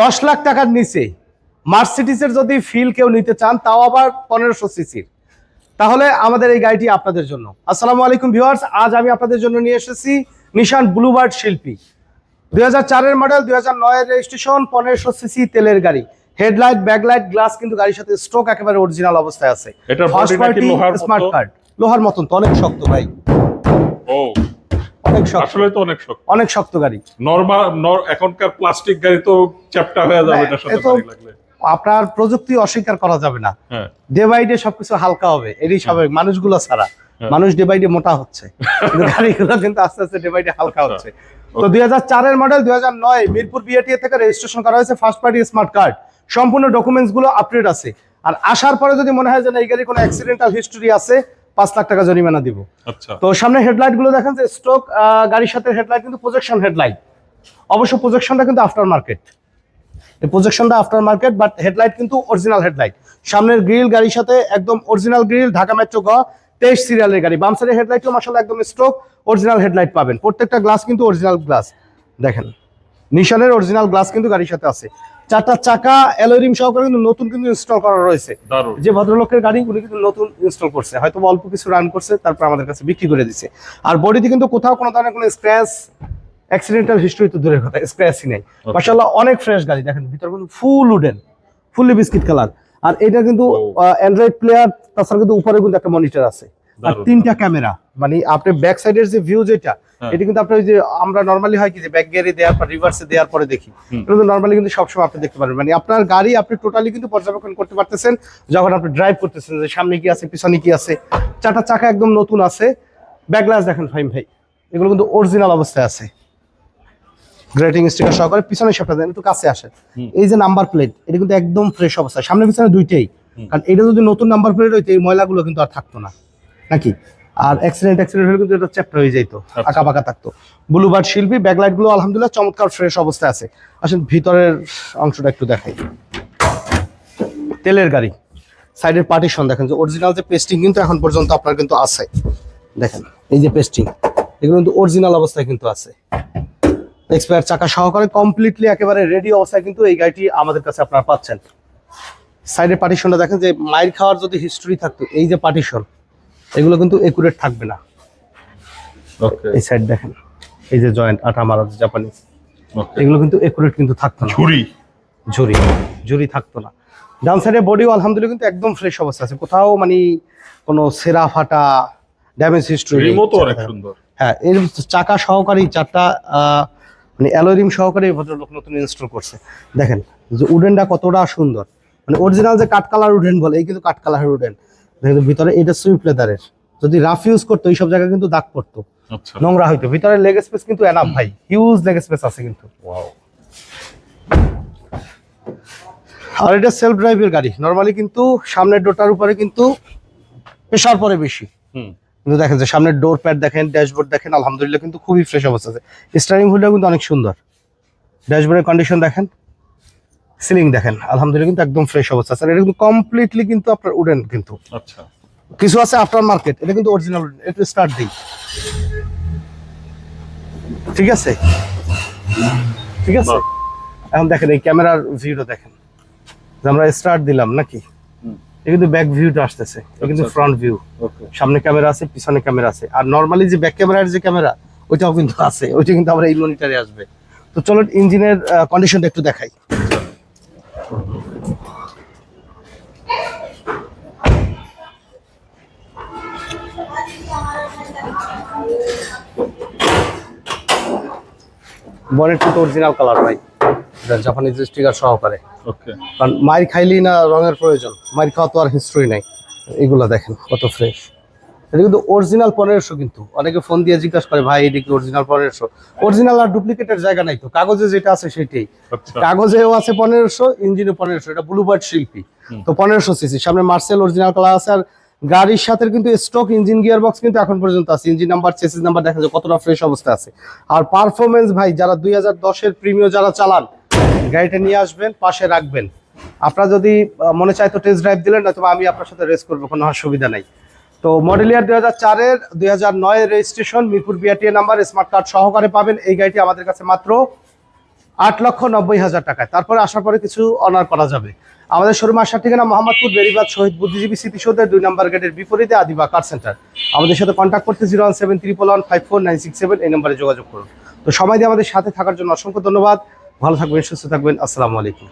দশ লাখ টাকার নিচে। মার্সিডিসের যদি ফিল কেউ নিতে চান তাও আবার পনেরোশো সিসির তাহলে আমাদের এই গাড়িটি আপনাদের জন্য। আসসালামু আলাইকুম ভিউয়ার্স আজ আমি আপনাদের জন্য নিয়ে এসেছি নিশান ব্লুবার্ড শিল্পী। দুই হাজার চারের মডেল দুই হাজার নয়ের রেজিস্ট্রেশন পনেরোশো সিসি তেলের গাড়ি। হেডলাইট ব্যাকলাইট গ্লাস কিন্তু গাড়ির সাথে স্ট্রোক একেবারে অরিজিনাল অবস্থায় আছে। ফার্স্ট পার্টি লোহার স্মার্ট কার্ড লোহার মতন তো অনেক শক্ত ভাই। ও। অনেক শক্ত। আসলে তো অনেক শক্ত। অনেক শক্ত গাড়ি। নরমাল এখনকার প্লাস্টিক গাড়ি তো চ্যাপটা হয়ে যাবে সাথে ভারী লাগলে। আপনার প্রযুক্তি অস্বীকার করা যাবে না। হ্যাঁ। ডে বাই ডে সবকিছু হালকা হবে এরই স্বাভাবিক মানুষগুলো ছাড়া। হ্যাঁ। মানুষ ডে বাই ডে মোটা হচ্ছে। গাড়িগুলো কিন্তু আস্তে আস্তে ডে বাই ডে হালকা আচ্ছা। হচ্ছে। তো দুই হাজার চারের মডেল দুই হাজার নয় মিরপুর বিএটিএ থেকে রেজিস্ট্রেশন করা হয়েছে ফার্স্ট পার্টি স্মার্ট কার্ড সম্পূর্ণ ডকুমেন্টসগুলো আপডেট আছে। আর আসার পরে যদি মনে হয় যে না এই গাড়ি কোনো অ্যাক্সিডেন্টাল হিস্টোরি আছে পাঁচ লাখ টাকা জরিমানা দিব। আচ্ছা। তো সামনে হেডলাইটগুলো দেখেন যে স্ট্রোক গাড়ির সাথে হেডলাইট কিন্তু প্রজেকশন হেডলাইট অবশ্য প্রজেকশনটা কিন্তু আফটার মার্কেট এই প্রজেকশনটা আফটার মার্কেট বাট হেডলাইট কিন্তু অরিজিনাল হেডলাইট সামনের গ্রিল গাড়ির সাথে একদম অরিজিনাল গ্রিল ঢাকা মেট্রো গ তেইশ সিরিয়ালের গাড়ি। বাম সাইডের হেডলাইটও মাসাল্লাহ একদম স্ট্রোক অরিজিনাল হেডলাইট পাবেন। প্রত্যেকটা গ্লাস কিন্তু অরিজিনাল গ্লাস দেখেন নিশানের অরিজিনাল গ্লাস কিন্তু গাড়ির সাথে আছে। চারটা চাকা অ্যালোরিম সহকারে কিন্তু নতুন কিন্তু ইনস্টল করা রয়েছে। যে ভদ্রলোকের গাড়ি উনি কিন্তু নতুন ইনস্টল করছে। হয়তো অল্প কিছু রান করছে তারপর আমাদের কাছে বিক্রি করে দিছে। আর বডিতে কিন্তু কোথাও কোনো ধরনের কোনো স্ক্র্যাচ অ্যাক্সিডেন্টাল হিস্ট্রি তো দূরের কথা স্ক্র্যাচই নেই. মাশাআল্লাহ অনেক ফ্রেশ গাড়ি। দেখেন ভিতর কিন্তু full wooden fully biscuit colour আর এটা কিন্তু. অ্যান্ড্রয়েড প্লেয়ার তাছাড়া কিন্তু উপরে কিন্তু একটা মনিটর আছে। আর তিনটা ক্যামেরা মানে আপনি ব্যাক সাইডের যে ভিউ যেটা হ্যাঁ। এটা কিন্তু আপনার যে আমরা নর্মালি হয় কি যে ব্যাক গিয়ারে দেওয়ার পর রিভার্সে দেওয়ার পরে দেখি। কিন্তু নর্মালি কিন্তু সবসময় আপনি দেখতে পারবেন। মানে আপনার গাড়ি আপনি টোটালি কিন্তু পর্যবেক্ষণ করতে পারতেছেন যখন আপনি ড্রাইভ করতেছেন যে সামনে কি আছে পিছনে কি আছে। চারটা চাকা একদম নতুন আছে। ব্যাক গ্লাস দেখেন ফাইম ভাই এগুলো কিন্তু অরিজিনাল অবস্থায় আছে। গ্রেটিং স্টিকার সহকারে পিছনে সবটা দেন একটু কাছে আসে এই যে নাম্বার প্লেট এটা কিন্তু একদম ফ্রেশ অবস্থায়। সামনে পিছনে দুইটাই। কারণ এটা যদি নতুন নাম্বার প্লেট হইতো এই ময়লাগুলো কিন্তু আর থাকতো না। নাকি? আর অ্যাক্সিডেন্ট অ্যাক্সিডেন্ট হলে কিন্তু এটা চ্যাপ্টার হয়ে যেত আচ্ছা। আঁকা বাঁকা থাকতো। ব্লুবার্ড শিল্পী ব্যাকলাইটগুলো আলহামদুলিল্লাহ চমৎকার ফ্রেশ অবস্থায় আছে। আসেন ভিতরের অংশটা একটু দেখাই। তেলের গাড়ি সাইডের পার্টিশন দেখেন যে অরিজিনাল যে পেস্টিং কিন্তু এখন পর্যন্ত আপনার কিন্তু আছে। দেখেন এই যে পেস্টিং এগুলো কিন্তু অরিজিনাল অবস্থায় কিন্তু আছে। এক্সপায়ার চাকা সহকারে কমপ্লিটলি একেবারে রেডি অবস্থায় কিন্তু এই গাড়িটি আমাদের কাছে আপনারা পাচ্ছেন। সাইডের পার্টিশনটা দেখেন যে মাইর খাওয়ার যদি হিস্ট্রি থাকতো এই যে পার্টিশন এগুলো কিন্তু একুরেট থাকবে না। ওকে এই সাইড দেখেন এই যে জয়েন্ট আটা মারা জাপানিজ ওকে এগুলো কিন্তু একুরেট কিন্তু থাকতো না। ঝুরি ঝুরি ঝুরি থাকতো না। ডান সাইডের বডিও আলহামদুলিল্লাহ কিন্তু একদম ফ্রেশ অবস্থা আছে। কোথাও মানে কোনো সেরা ফাটা ড্যামেজ হিস্ট্রি রিমোটও অনেক সুন্দর। হ্যাঁ এর চাকা সহকারী চারটা মানে অ্যালোরিম সহকারে ভদ্রলোক নতুন ইনস্টল করছে। দেখেন যে উডেনটা কতটা সুন্দর। মানে অরিজিনাল যে কাঠ কালার উডেন বলে এই কিন্তু কাঠ কালার উডেন ভিতরে এটা সুইফট লেদারের যদি রাফ ইউজ করতো এইসব জায়গায় কিন্তু দাগ পড়তো। আচ্ছা। নোংরা হইতো। ভিতরে লেগ স্পেস কিন্তু এনাফ ভাই। হিউজ লেগ স্পেস আছে কিন্তু। আর এটা সেলফ ড্রাইভের গাড়ি। নর্মালি কিন্তু সামনের ডোরটার উপরে কিন্তু প্রেশার পরে বেশি। হুম। কিন্তু দেখেন যে সামনের ডোর প্যাড দেখেন ড্যাশবোর্ড দেখেন আলহামদুলিল্লাহ কিন্তু খুবই ফ্রেশ অবস্থা আছে। স্টারিং হুইলটা কিন্তু অনেক সুন্দর। ড্যাশবোর্ডের কন্ডিশন দেখেন। সিলিং দেখেন আলহামদুলিল্লাহ কিন্তু একদম ফ্রেশ অবস্থা। আর এটা কিন্তু কমপ্লিটলি কিন্তু আপনার উডেন কিন্তু। আচ্ছা। কিছু আছে আফটার মার্কেট এটা কিন্তু অরিজিনাল একটু স্টার্ট দিই। ঠিক আছে? ঠিক আছে? এখন দেখেন এই ক্যামেরার ভিউটা দেখেন। যে আমরা স্টার্ট দিলাম নাকি? এটা কিন্তু ব্যাক ভিউটা আসতেছে। এটা কিন্তু আচ্ছা। ফ্রন্ট ভিউ ওকে সামনে ক্যামেরা আছে পিছনে ক্যামেরা আছে। আর নর্মালি যে ব্যাক ক্যামেরার যে ক্যামেরা ওইটাও কিন্তু আছে। ওইটা কিন্তু আমরা এই মনিটরে আসবে। তো চলো ইঞ্জিনের কন্ডিশনটা একটু দেখাই। বনেট কিন্তু অরিজিনাল কালার ভাই। জাপানিজ স্টিকার সহকারে। ওকে কারণ মাইর খাইলেই না রঙের প্রয়োজন। মাইর খাওয়া তো আর হিস্ট্রি নাই। এগুলা দেখেন কত ফ্রেশ এটা কিন্তু অরিজিনাল পনেরোশো কিন্তু। অনেকে ফোন দিয়ে জিজ্ঞাসা করে ভাই এটা কি অরিজিনাল পনেরোশো অরিজিনাল আর ডুপ্লিকেটের জায়গা নাই তো। কাগজে যেটা আছে সেটাই। আচ্ছা। কাগজেও আছে পনেরোশো ইঞ্জিনে পনেরোশো এটা ব্লুবার্ড শিল্পী। তো পনেরোশো সিসি। সামনে মার্সেল অরিজিনাল কালার আছে আর গাড়ির সাথে কিন্তু স্টক ইঞ্জিন গিয়ার বক্স কিন্তু এখন পর্যন্ত আছে। ইঞ্জিন নাম্বার চেসিস নাম্বার দেখা যায় কতটা ফ্রেশ অবস্থা আছে। আর পারফরমেন্স ভাই যারা দুই হাজার দশের প্রিমিয় যারা চালান গাড়িটা নিয়ে আসবেন পাশে রাখবেন। আপনার যদি মনে চায় তো টেস্ট ড্রাইভ দিলেন নয়তো আমি আপনার সাথে রেস করব কোনো অসুবিধা নাই। তো মডেল ইয়ার দুই হাজার চারের, দুই হাজার নয়ের registration Mirpur BRTA number smart card সহকারে পাবেন। এই গাড়িটি আমাদের কাছে মাত্র আট লক্ষ নব্বই হাজার টাকায়। তারপরে আসার পরে কিছু অনার করা যাবে। আমাদের শোরুম আসার ঠিকানা মোহাম্মদপুর, বেরিবাদ, শহীদ বুদ্ধিজীবী স্মৃতিসৌধের দুই নম্বর গেটের বিপরীতে আদিবা কার সেন্টার আমাদের সাথে কন্ট্যাক্ট করতে zero one seven triple one five four nine six seven এই নম্বরে যোগাযোগ করুন। তো সময় দিয়ে আমাদের সাথে থাকার জন্য অসংখ্য ধন্যবাদ। ভালো থাকবেন, সুস্থ থাকবেন। আসসালামু আলাইকুম।